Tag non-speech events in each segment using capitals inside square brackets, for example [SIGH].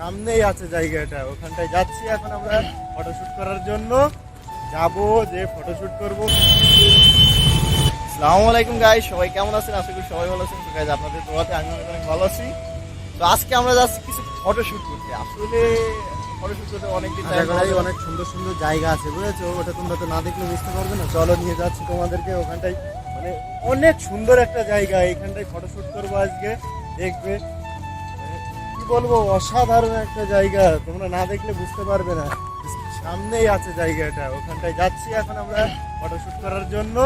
সামনেই আছে জায়গাটা। ওখানটায় যাচ্ছি এখন আমরা ফটোশুট করার জন্য। যাব যে ফটোশুট করব। আসসালামু আলাইকুম গাইস সবাই কেমন আছেন? আশা করি সবাই ভালো আছেন। তো গাইজ আপনাদের দোয়াতে আমি অনেক অনেক ভালো আছি। তো আজকে আমরা যাচ্ছি কিছু ফটোশুট করতে। আসলে ফটোশুট করতে time জায়গায় লাগে। অনেক সুন্দর সুন্দর জায়গা আছে বুঝেছ? ওটা তোমরা তো না দেখলে বুঝতে পারবে না। চলো নিয়ে যাচ্ছি তোমাদেরকে। ওখানটায় মানে অনেক সুন্দর একটা জায়গা। এখানটায় ফটোশুট করব আজকে। দেখবে বলব, অসাধারণ একটা জায়গা। তোমরা না দেখলে বুঝতে পারবে না। সামনেই আছে জায়গাটা। ওখানটায় যাচ্ছি এখন আমরা ফটোশুট করার জন্য।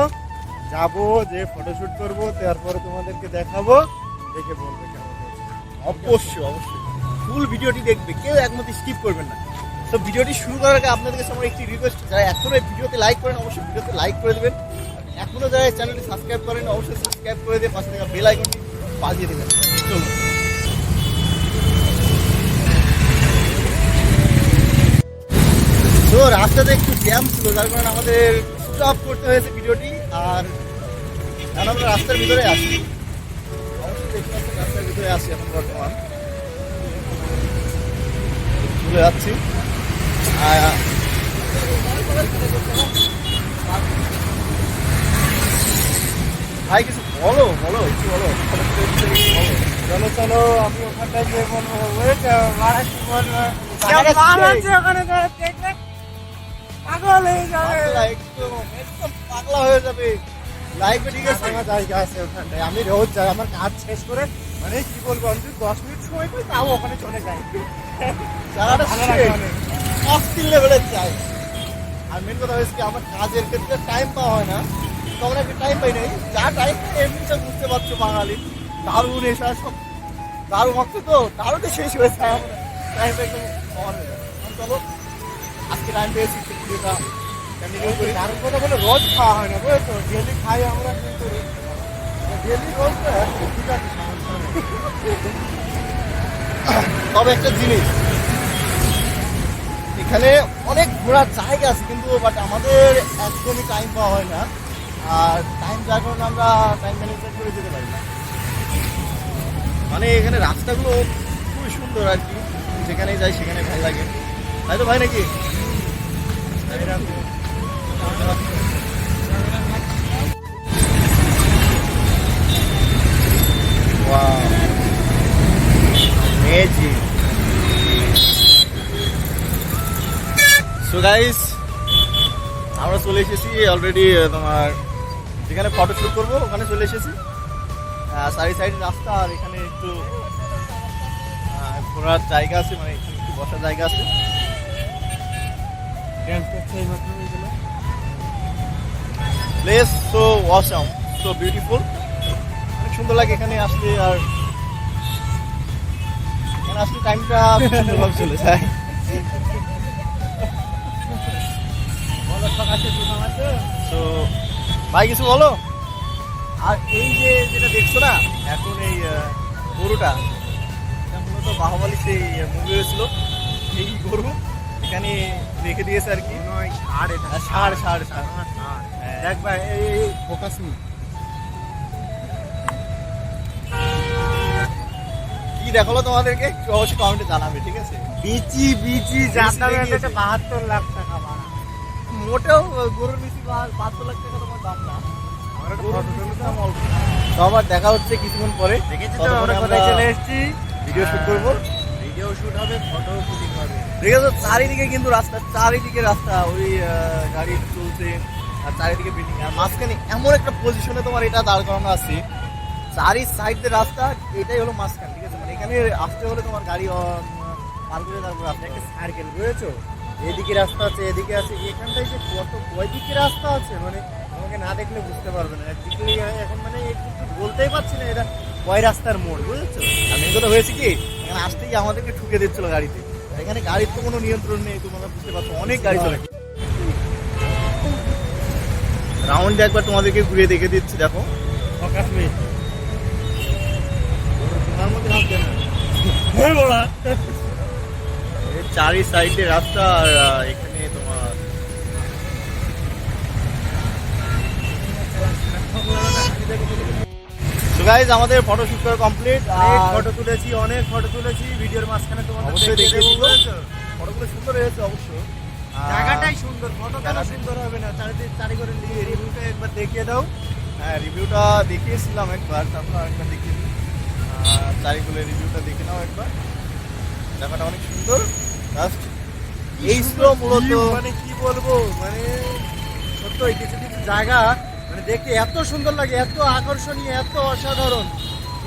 যাব, যে ফটোশুট করব, তারপরে তোমাদেরকে দেখাবো। দেখে বলবে কেমন অবশ্যই অবশ্যই। ফুল ভিডিওটি দেখবে। কেউ একমত স্কিপ করবেন না। তো ভিডিওটি শুরু করার আগে আপনাদের কাছে আমার একটি রিকোয়েস্ট যারা এখনও এই ভিডিওতে লাইক করেন, অবশ্যই ভিডিওতে লাইক করে দেবেন। এখনও যারা চ্যানেলটি সাবস্ক্রাইব করেন অবশ্যই সাবস্ক্রাইব করে দিয়ে পাশে থাকা বেল আইকনটি বাজিয়ে দেবেন। চলুন। রাস্তাতে একটু জ্যাম ছিল যার কারণে আমাদের স্টপ করতে হয়েছে ভিডিওটি আর এখন আমরা রাস্তার ভিতরে আছি। অবশ্যই দেখতে পাচ্ছেন রাস্তার ভিতরে আছি এখন বর্তমান। চলে যাচ্ছি। ভাই কিছু বলো বলো একটু বলো। বলো চলো চলো আমি ওখানটায় যে বলব ওয়েট ওখানে দেখবে পাগল হয়ে যাবে পাগলা, হয়ে যাবে। লাইফে ঠিক আছে? আমার জায়গা আছে ওখানটায়। আমি রোজ যাই আমার কাজ শেষ করে মানে কি বলব আমি দশ মিনিট সময় পাই তাও ওখানে চলে যাই। লাগে অস্থির লেভেলের চাই আর মেন কথা হয়েছে কি আমার কাজের ক্ষেত্রে টাইম পাওয়া হয় না। তখন একটা টাইম পাই নাই। যা টাইম এমনিতে বুঝতে পারছ বাঙালি। দারুণ এসা সব দারুণ অর্থ তো দারুণে শেষ [LAUGHS] হয়ে যায় টাইম একদম চলো। আজকে টাইম পেয়েছি ভিডিওটা কন্টিনিউ করি দারুণ কথা বলে রোজ খাওয়া হয় না, বুঝেছ? ডেলি খাই আমরা কিন্তু। ডেলি রোজ ঠিক আছে, তবে একটা জিনিস। এখানে অনেক ঘোরার জায়গা আছে কিন্তু বাট আমাদের একদমই টাইম পাওয়া হয় না। আর টাইম যার কারণে আমরা টাইম ম্যানেজমেন্ট করে যেতে পারি না। মানে এখানে রাস্তাগুলো খুবই সুন্দর আর কি। যেখানে যাই সেখানে ভালো লাগে। তাই তো ভাই নাকি? গাইস আমরা চলে এসেছি অলরেডি তোমার যেখানে ফটো শুট করব, ওখানে চলে এসেছি। সারি সাইড রাস্তা আর এখানে একটু ঘোরার জায়গা আছে মানে একটু বসার জায়গা আছে। Place so awesome so beautiful অনেক সুন্দর লাগে এখানে আসলে আর এখানে আসলে টাইমটা সুন্দরভাবে চলে যায়? তো ভাই, কিছু বলো? আর এই যে যেটা দেখছ না, এখন এই গরুটা, এটা মূলত বাহুবালি সেই মুভি হয়েছিল। এই গরু এখানে রেখে দিয়েছে আর কি। হয় এটা। হ্যাঁ, ষাঁড়। হ্যাঁ। দেখ ভাই, এই- focus নি। কি দেখাল তোমাদেরকে? অবশ্যই কমেন্টে জানাবে ঠিক আছে? বিচি বিচি বিচি লাখ টাকা ভাড়া। মোটেও গরুর বেশি পাঁচশো লাখ টাকা তোমার দাম না। তো আবার দেখা হচ্ছে কিছুক্ষণ পরে। দেখেছি তো ততক্ষণে আমরা আমরা কোথায় চলে এসেছি? ভিডিও শুট করব। ভিডিও শুট হবে ফটো শুটিং হবে। দেখেছ চারিদিকে কিন্তু রাস্তা চারিদিকে রাস্তা ওই গাড়ি চলছে আর চারিদিকে বিল্ডিং আর মাঝখানে এমন একটা পজিশনে তোমার এটা দাঁড় করানো আছে। চারি সাইড দিয়ে রাস্তা এটাই হলো মাঝখান ঠিক আছে? মানে এখানে আসতে হলে তোমার গাড়ি পার করে তারপর আসতে একটা সার্কেল বুঝেছ? এদিকে রাস্তা আছে এদিকে আছে এখানটায় যে কত কয় দিকে রাস্তা আছে? মানে আমাকে না দেখলে বুঝতে পারবে না। একদিকে এখন মানে একটু বলতেই পারছি না এটা কয় রাস্তার মোড় বুঝেছ? আর মেন কথা হয়েছে কি এখানে আসতে গিয়ে আমাদেরকে ঠুকে দিচ্ছিল গাড়িতে। এখানে গাড়ির তো কোনো নিয়ন্ত্রণ নেই তোমরা বুঝতে পারছ অনেক গাড়ি চলে রাউন্ড একবার তোমাদেরকে ঘুরিয়ে দেখে দিচ্ছি দেখো। চারি সাইডে রাস্তা আর এখানে তোমার গাইজ আমাদের ফটো শুট করা কমপ্লিট অনেক ফটো তুলেছি অনেক ফটো তুলেছি। ভিডিওর মাঝখানে তোমাদের অবশ্যই দেখিয়ে দেবো, ফটোগুলো সুন্দর হয়েছে অবশ্য জায়গাটাই সুন্দর ফটো কেন সুন্দর হবে না? চারিদিক চারি করে রিভিউটা একবার দেখিয়ে দাও। হ্যাঁ রিভিউটা দেখিয়েছিলাম একবার তারপর আরেকবার দেখিয়ে দিই। চারিগুলো রিভিউটা দেখে নাও একবার। জায়গাটা অনেক সুন্দর। জাস্ট এই ছিল মূলত। মানে কি বলব? মানে সত্য কিছু কিছু জায়গা দেখতে এত সুন্দর লাগে, এত আকর্ষণীয়, এত অসাধারণ।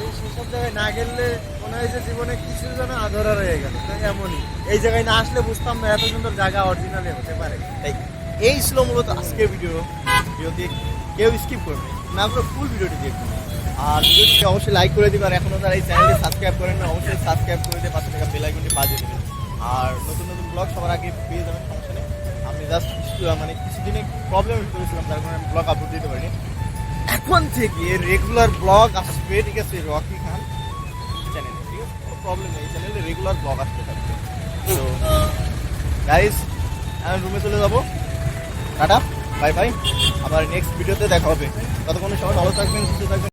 এই সেসব জায়গায় না গেলে মনে হয় যে জীবনে কিছু যেন আধরা রয়ে গেল। এমনই। এই জায়গায় না আসলে বুঝতাম না, এত সুন্দর জায়গা অরিজিনালি হতে পারে। এই ছিল মূলত আজকের ভিডিও ভিডিওতে কেউ স্কিপ করবে না। পুরো ফুল ভিডিওটি দেখবে আর ভিডিওটিকে অবশ্যই লাইক করে দিবে, আর এখনও তারা এই চ্যানেলটি সাবস্ক্রাইব করেন না, অবশ্যই সাবস্ক্রাইব করে দিয়ে পাশে থাকা বেল আইকনটি বাজিয়ে দেবেন। আর নতুন নতুন ব্লগ সবার আগে পেয়ে যাবেন সমস্যা নেই। আমি জাস্ট মানে কিছুদিনে প্রবলেম করেছিলাম তার কারণে আমি ব্লগ আপলোড দিতে পারিনি। এখন থেকে রেগুলার ব্লগ আসবে, ঠিক আছে রকি খান চ্যানেলে ঠিক আছে? কোনো প্রবলেম নেই চ্যানেলে রেগুলার ব্লগ আসতে থাকবে। তো গাইস আমি রুমে চলে যাব। টাটা বাই বাই আবার নেক্সট ভিডিওতে দেখা হবে। ততক্ষণ সবাই ভালো থাকবেন, সুস্থ থাকবেন।